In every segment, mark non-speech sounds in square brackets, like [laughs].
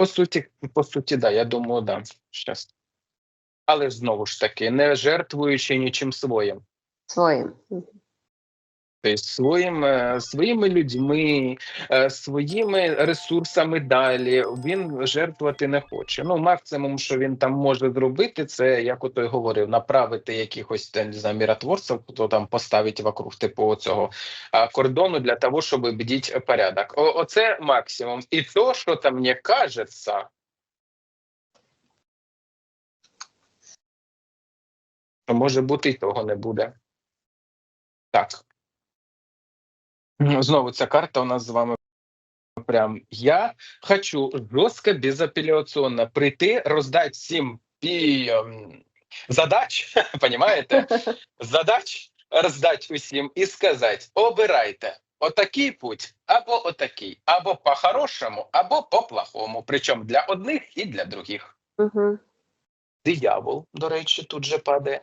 По суті, по суті, да, я думаю, да. Щас. Але знову ж таки, не жертвуючи нічим своїм. Своїм. Тобто своїм, е, своїми людьми, е, своїми ресурсами далі він жертвувати не хоче. Ну, максимум, що він там може зробити, це як ото й говорив, направити якихось не знаю, миротворців, хто там поставить вокруг типу цього кордону для того, щоб бдіть порядок. О, оце максимум. І то, що там мені кажеться. Може бути, і того не буде. Так. Знову ця карта у нас з вами прям. Я хочу жорстко, безапеляційно прийти, роздати всім пі... ем, задач, [laughs] понимаєте? [laughs] Задач роздати усім і сказати: обирайте отакий путь, або отакий, або по-хорошому, або по-плохому. Причому для одних і для других. Диявол, до речі, тут же падає.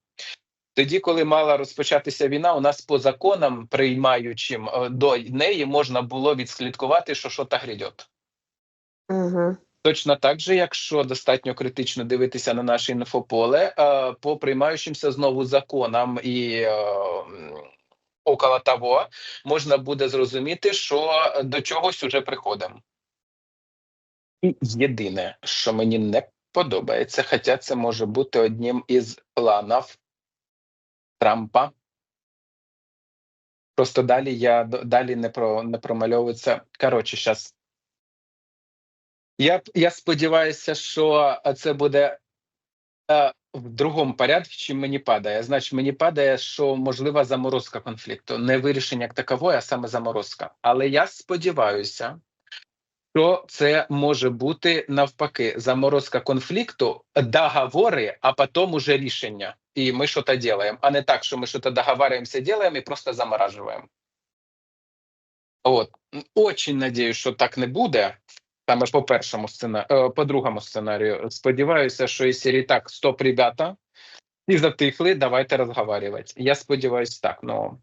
Тоді, коли мала розпочатися війна, у нас по законам, приймаючим е, до неї, можна було відслідкувати, що що та грядет. Мгм. Точно так же, якщо достатньо критично дивитися на наше інфополе, е, по приймаючимся знову законам і е, около того, можна буде зрозуміти, що до чогось уже приходимо. І єдине, що мені не подобається, хоча це може бути одним із планів Трампа. Просто далі я далі не про не промальовується. Коротше, зараз. Я, я сподіваюся, що це буде е, в другому порядку, чим мені падає. Значить, мені падає, що можлива заморозка конфлікту, не вирішення як такової, а саме заморозка. Але я сподіваюся, що це може бути навпаки заморозка конфлікту, договори, а потім уже рішення. І ми щось робимо, а не так, що ми щось договариваемся, делаем і просто заморажуємо. От очень надіюсь, що так не буде. Саме по першому сценарію, по другому сценарію. Сподіваюся, що і серії так, стоп, ребята, і затихли, давайте розговарювати. Я сподіваюся, так. Ну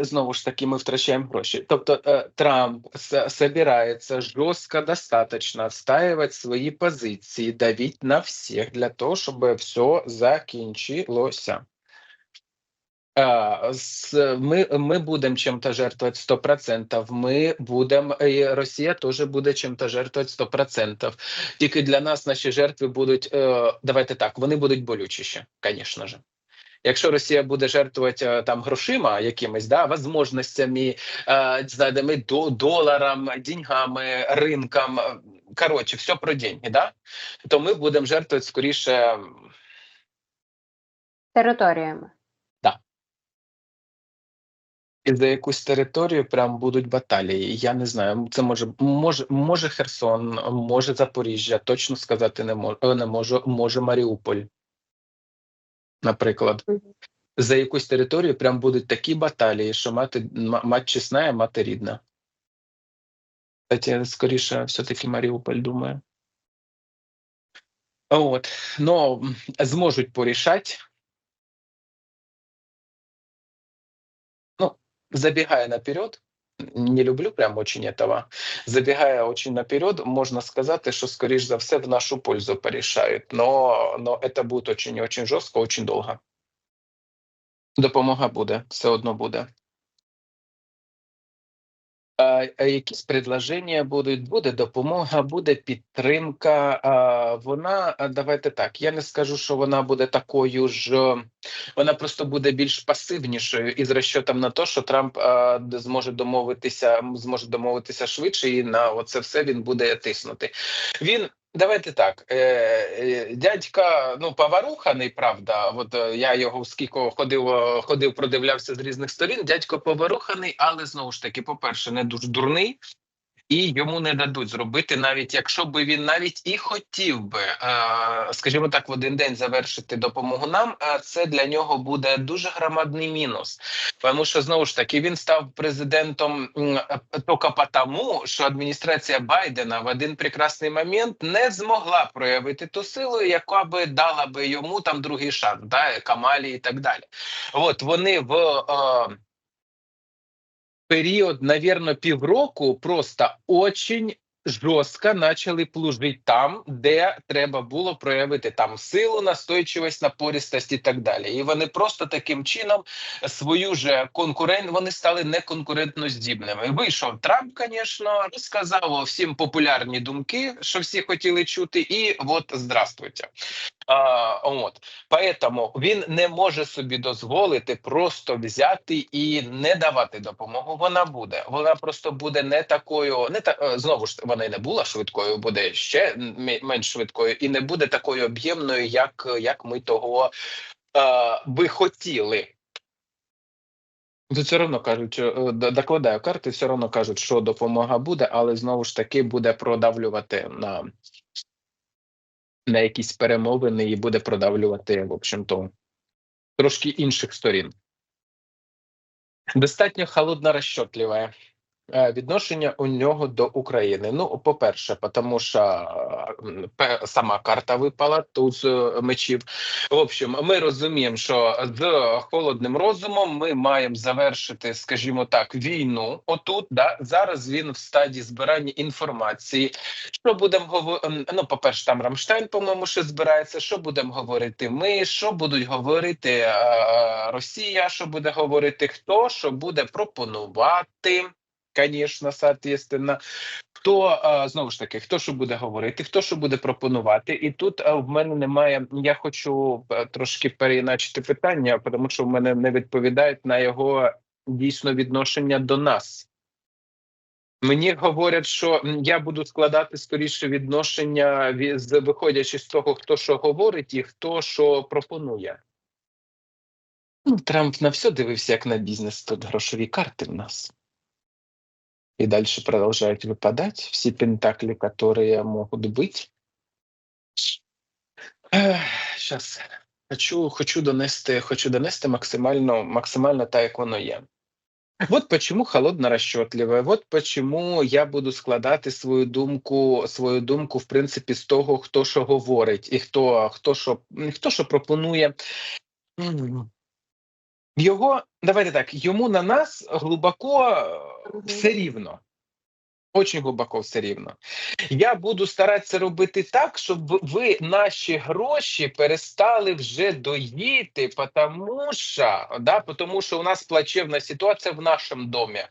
Знову ж таки, ми втрачаємо гроші. Тобто е, Трамп с- собирається жорстко достаточно отстаивать свої позиції, давить на всіх для того, щоб все закінчилося. Е, Ми, ми будемо чим-то жертвувати 100%, ми будемо, і Росія теж буде чим-то жертвувати 100%. Тільки для нас наші жертви будуть, е, давайте так, вони будуть болючіші, звісно ж. Якщо Росія буде жертвувати е, там грошима якимись, да, возможностями, е, знайдемо до доларам, деньгами, ринкам, е, коротше, все про деньги, да, то ми будемо жертвувати скоріше Територіями. і за якусь територію прям будуть баталії. Я не знаю. Це може може, може Херсон, може Запоріжжя. Точно сказати не можу. Не можу. Може Маріуполь, наприклад. За якусь територію прям будуть такі баталії, що мати мать чесна, а мати рідна. Кстати, скоріше, все-таки Маріуполь думаю. От, ну зможуть порішати. Ну, забегая наперед, не люблю прям очень этого. Забегая очень наперед, можна сказати, що скоріш за все в нашу пользу порішають. Но, но это буде очень і очень жорстко, очень довго. Допомога буде, все одно буде. Якісь предложення будуть, буде допомога, буде підтримка. Вона, давайте так, я не скажу, що вона буде такою ж, вона просто буде більш пасивнішою із розчотом на те, що Трамп зможе домовитися, зможе домовитися швидше, і на оце все він буде тиснути. Він. Давайте так, е, е, дядька, ну поворуханий, правда. От е, я його скільки ходив, ходив, продивлявся з різних сторін. Дядько поворуханий, але знову ж таки, по-перше, не дуже дурний. І йому не дадуть зробити, навіть якщо би він навіть і хотів би, е, скажімо так, в один день завершити допомогу нам. е, Це для нього буде дуже громадний мінус, тому що знову ж таки він став президентом е, тільки тому, що адміністрація Байдена в один прекрасний момент не змогла проявити ту силу, яка би дала би йому там другий шанс, да, Камалі і так далі. От вони в. Период, наверное, півроку просто очень жорстко почали плужити там, де треба було проявити там силу, настойчивість, напористость і так далі. І вони просто таким чином свою же конкурент вони стали неконкурентно здібними. Вийшов Трамп, звісно, розказав всім популярні думки, що всі хотіли чути, і от здравствуйте. А, от Поэтому він не може собі дозволити просто взяти і не давати допомогу. Вона буде. Вона просто буде не такою, не та е, знову ж вона й не була швидкою, буде ще менш швидкою, і не буде такою об'ємною, як, як ми того е, би хотіли. Тут все одно кажуть, е, докладаю карти, все одно кажуть, що допомога буде, але знову ж таки буде продавлювати на, на якісь перемовини і буде продавлювати, в общем-то, трошки інших сторін. Достатньо холодно розчотливе е, відношення у нього до України. Ну, по-перше, тому що е, сама карта випала тут з е, мечів. В общем, ми розуміємо, що з холодним розумом ми маємо завершити, скажімо так, війну. Отут да зараз він в стадії збирання інформації. Що будемо говорити? Ну, по-перше, там Рамштайн, по-моєму, ще збирається. Що будемо говорити? Ми що будуть говорити е, Росія? Що буде говорити хто? Що буде пропонувати? Звісно, соответственно. Хто знову ж таки, хто що буде говорити, хто що буде пропонувати, і тут в мене немає. Я хочу трошки переіначити питання, тому що в мене не відповідають на його дійсно відношення до нас. Мені говорять, що я буду складати скоріше відношення виходячи з того, хто що говорить і хто що пропонує. Ну, Трамп на все дивився як на бізнес. Тут грошові карти в нас И дальше продолжают выпадать все пентакли, которые могут быть. Сейчас хочу, хочу донести, хочу донести максимально, максимально так, як воно є. Вот почему холодно расчетливе. Вот почему я буду складати свою думку, свою думку, в принципі, з того, хто що говорить, і хто, хто що, хто що пропонує. Його, давайте так, йому на нас глибоко е, все рівно. Очень глибоко все рівно. Я буду старатися робити так, щоб ви наші гроші перестали вже доїти, тому що, да, тому що у нас плачевна ситуація в нашому домі.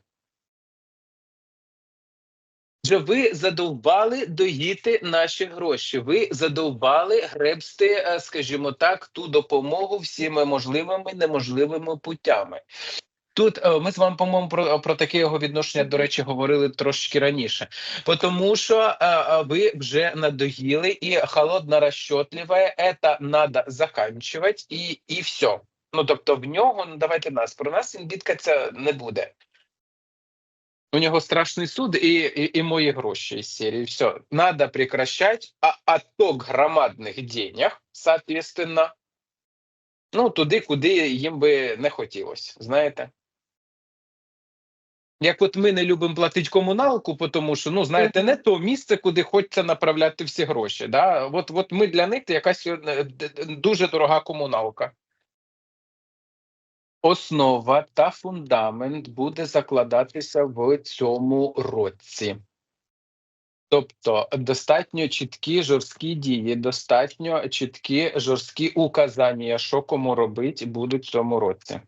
Вже ви задовбали доїти наші гроші. Ви задовбали гребсти, е, скажімо так, ту допомогу всіми можливими неможливими путями. Тут е, ми з вами, по-моєму, про, про таке його відношення, до речі, говорили трошки раніше. Тому що е, е, ви вже надоїли і холодно розчотливе, це треба заканчувати і, і все. Ну тобто, в нього, ну давайте нас, про нас він бідкатися не буде. У нього страшний суд і, і, і мої гроші із серії. Все, надо прекращать, а отток громадних денег, соответственно, ну, туди, куди їм би не хотілося, знаєте. Як от ми не любимо платити комуналку, тому що, ну, знаєте, не то місце, куди хочеться направляти всі гроші. Да? От, от ми для них якась е, дуже дорога комуналка. Основа та фундамент буде закладатися в цьому році. Тобто достатньо чіткі жорсткі дії, достатньо чіткі жорсткі указання, що кому робити, будуть в цьому році.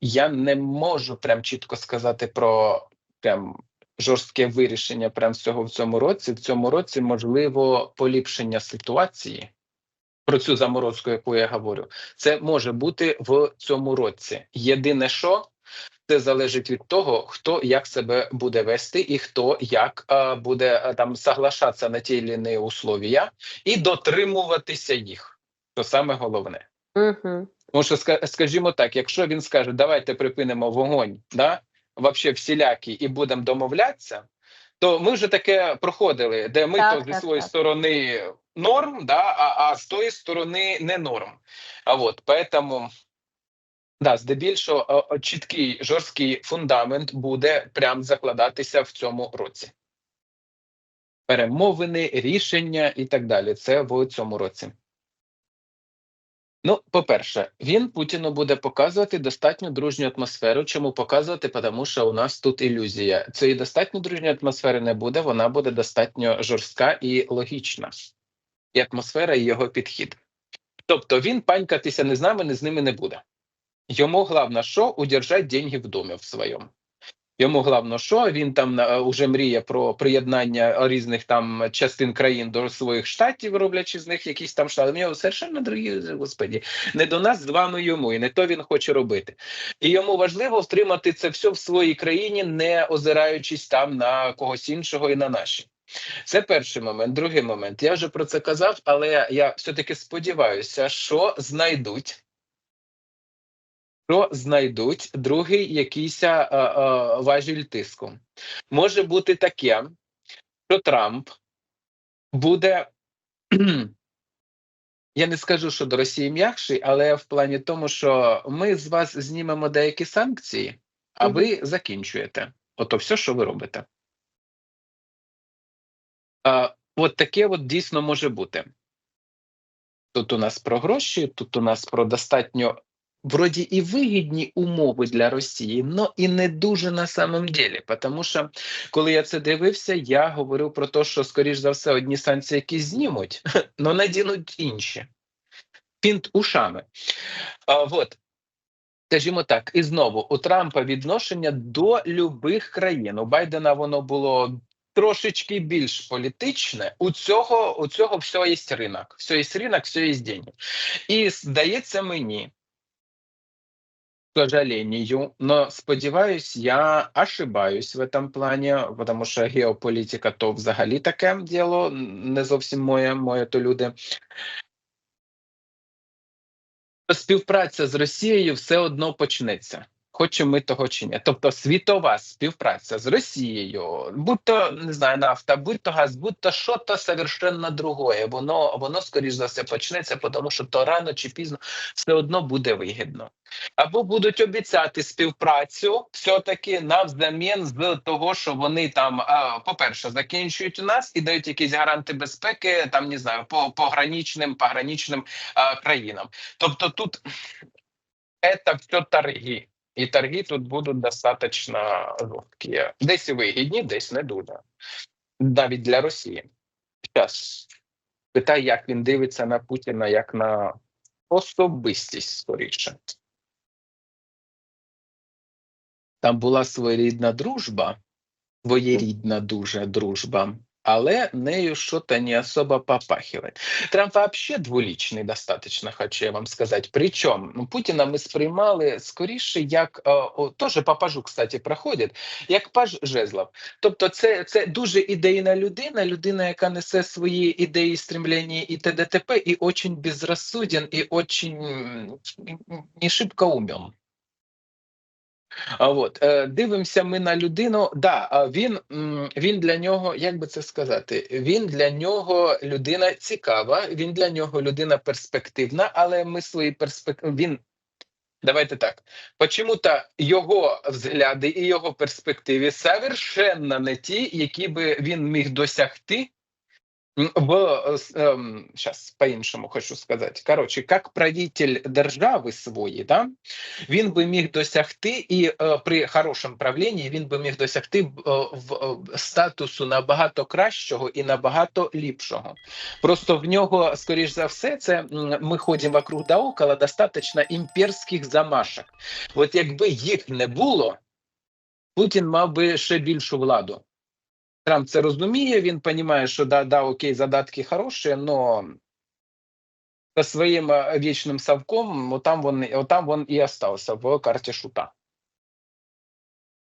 Я не можу прям чітко сказати про прям жорстке вирішення прям всього в цьому році. В цьому році можливо поліпшення ситуації. Про цю заморозку, яку я говорю, це може бути в цьому році. Єдине, що це залежить від того, хто як себе буде вести, і хто як е, буде е, там соглашатися на ті чи інші условия і дотримуватися їх. Це саме головне. Мгм. Тому що, ска- скажімо так, якщо він скаже, давайте припинимо вогонь, да, вообще всілякі, і будемо домовлятися, то ми вже таке проходили, де ми Так, то зі так, своєї так. сторони норм, да, а, а з тої сторони не норм. А от поэтому, да, здебільшого чіткий жорсткий фундамент буде прям закладатися в цьому році. Перемовини, рішення і так далі. Це в цьому році. Ну, по-перше, він Путіну буде показувати достатньо дружню атмосферу. Чому показувати? Тому що у нас тут ілюзія. Цієї достатньо дружньої атмосфери не буде, вона буде достатньо жорстка і логічна. І атмосфера, і його підхід. Тобто він панькатися не з нами, не з ними не буде. Йому головне, що удержати деньги в домі в своєму. Йому головне, що він там е, уже мріє про приєднання різних там частин країн до своїх штатів, роблячи з них якісь там штати. У нього совершенно другі, господі, не до нас з вами йому, і не то він хоче робити. І йому важливо втримати це все в своїй країні, не озираючись там на когось іншого і на наші. Це перший момент. Другий момент. Я вже про це казав, але я все-таки сподіваюся, що знайдуть. Що знайдуть другий якийсь а, а, важіль тиску. Може бути таке, що Трамп буде. [clears throat] Я не скажу, що до Росії м'якший, але в плані тому, що ми з вас знімемо деякі санкції, а ви закінчуєте. Ото все, що ви робите. А, От таке от дійсно може бути. Тут у нас про гроші, тут у нас про достатньо вроді і вигідні умови для Росії, але і не дуже на самом деле. Тому що коли я це дивився, я говорив про те, що, скоріш за все, одні санкції якісь знімуть, [laughs] але надінуть інші. Пінт ушами. А, вот. Скажімо так, і знову у Трампа відношення до любих країн. У Байдена воно було трошечки більш політичне. У цього у цього всього є ринок. Все є ринок, все є деньги. І здається мені, сожалению, но сподіваюсь, я ошибаюсь в этом плані, тому що геополітика то взагалі таке діло, не зовсім моє, моє то люди. Співпраця з Росією все одно почнеться. Хочемо ми того чи ні. Тобто світова співпраця з Росією, будь то не знаю, нафта, будь то газ, будь то що то совершенно другое. Воно воно скоріш за все почнеться, тому що то рано чи пізно все одно буде вигідно. Або будуть обіцяти співпрацю все-таки навзамін з того, що вони там, по-перше, закінчують нас і дають якісь гаранти безпеки, там не знаю, по пограничним, пограничним країнам. Тобто тут це все торги. І торги тут будуть достатньо жорсткі. Десь вигідні, десь не дуже. Навіть для Росії. Зараз питай, як він дивиться на Путіна як на особистість скоріше. Там була своєрідна дружба, своєрідна дуже дружба, але нею що-то не особо попахивает. Трамп вообще двулічний достаточно, хочу я вам сказати. Причому ну, Путіна ми сприймали скоріше, як о, теж по пажу, кстати, проходить, як паж жезлов. Тобто, це, це дуже ідейна людина, людина, яка несе свої ідеї, стремлення і т.д. і очень безрассуден, і очень не шибко умен. От е, дивимося ми на людину. Да, він він для нього, як би це сказати, він для нього людина цікава, він для нього людина перспективна, але ми свої перспективи. Він давайте так. Почему-то його взгляди і його перспективи совершенно не ті, які би він міг досягти. В эм, сейчас по-іншому хочу сказати. Коротше, як правитель держави своєї, да, він би міг досягти, і е, при хорошому правлінні він би міг досягти е, в е, статусу набагато кращого і набагато ліпшого. Просто в нього, скоріш за все, це ми ходимо вокруг да около достатньо імперських замашок. От якби їх не було, Путін мав би ще більшу владу. Трамп це розуміє, він розуміє, що да, да, окей, задатки хороші, але своїм е, вічним совком, отам він, отам він і остався в карті шута.